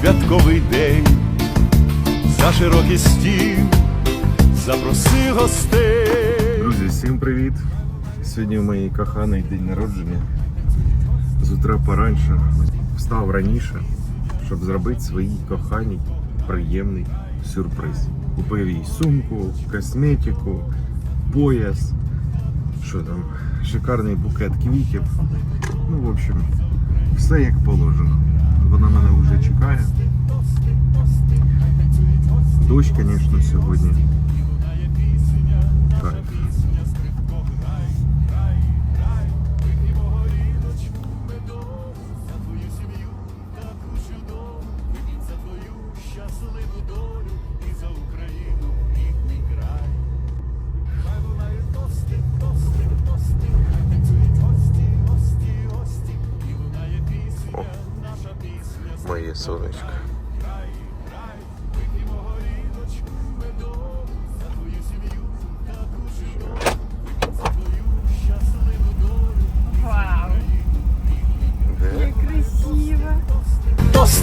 святковий день, за широкий стіл запроси гостей. Друзі, всім привіт! Сьогодні у моєї коханий день народження. З утра пораньше встав раніше, щоб зробити своїй коханій приємний сюрприз. Купив їй сумку, косметику, пояс, що там, шикарний букет квітів. Ну, в общем, все як положено. Дощ, звісно, сьогодні. Так. О, моє сонечко.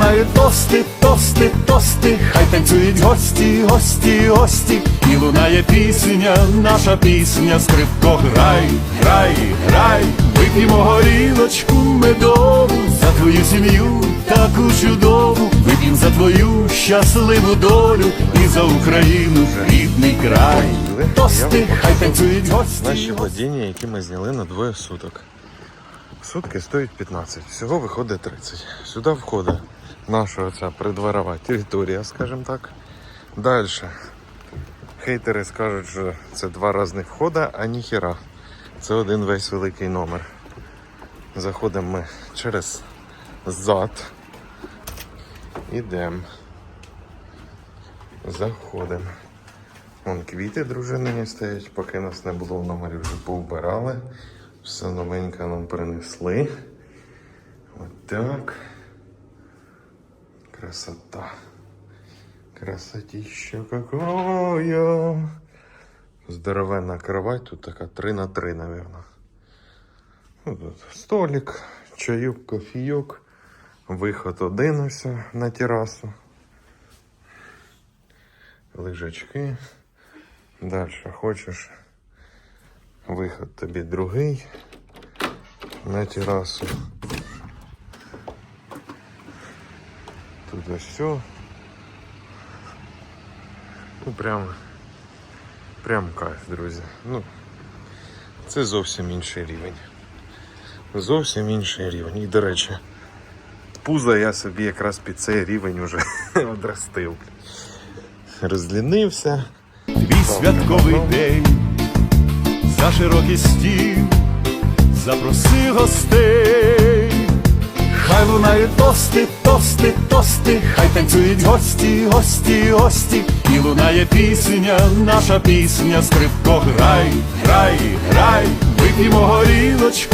Лунають тости, тости, тости, хай танцюють гості, гості, гості, і лунає пісня, наша пісня, скрипко грай, грай, грай, вип'ємо горілочку медову за твою сім'ю, таку чудову, вип'ємо за твою щасливу долю і за Україну, рідний край. Тости, хай танцюють гості. Наші владіння, які ми зняли на двоє суток. Сутки стоять 15, всього виходить 30. Сюди входить наша оця придворова територія, скажімо так. Далі. Хейтери скажуть, що це два різних входа, а ніхіра. Це один весь великий номер. Заходимо ми через зад. Ідемо. Заходимо. Вон квіти дружинині стоять, поки нас не було в номері, вже повбирали. Все новеньке нам принесли. Отак. Красота. Красотища какая. Здоровенна кровать, тут така 3 на 3, наверное. Столик, чайок, кофійок. Виход один ось на терасу. Лежачки. Далі хочеш. Виход тобі другий на терасу. Тут ось все. Ну прям, прям кайф, друзі. Ну, це зовсім інший рівень. Зовсім інший рівень. І, до речі, пузо я собі якраз під цей рівень уже одростив. Розлінився. Твій святковий день, за широкий стіл, запроси гостей, лунають тости, тости, тости, хай танцюють гості, гості, гості, і лунає пісня, наша пісня, скрипко, грай, грай, грай, вип'ємо горілочку.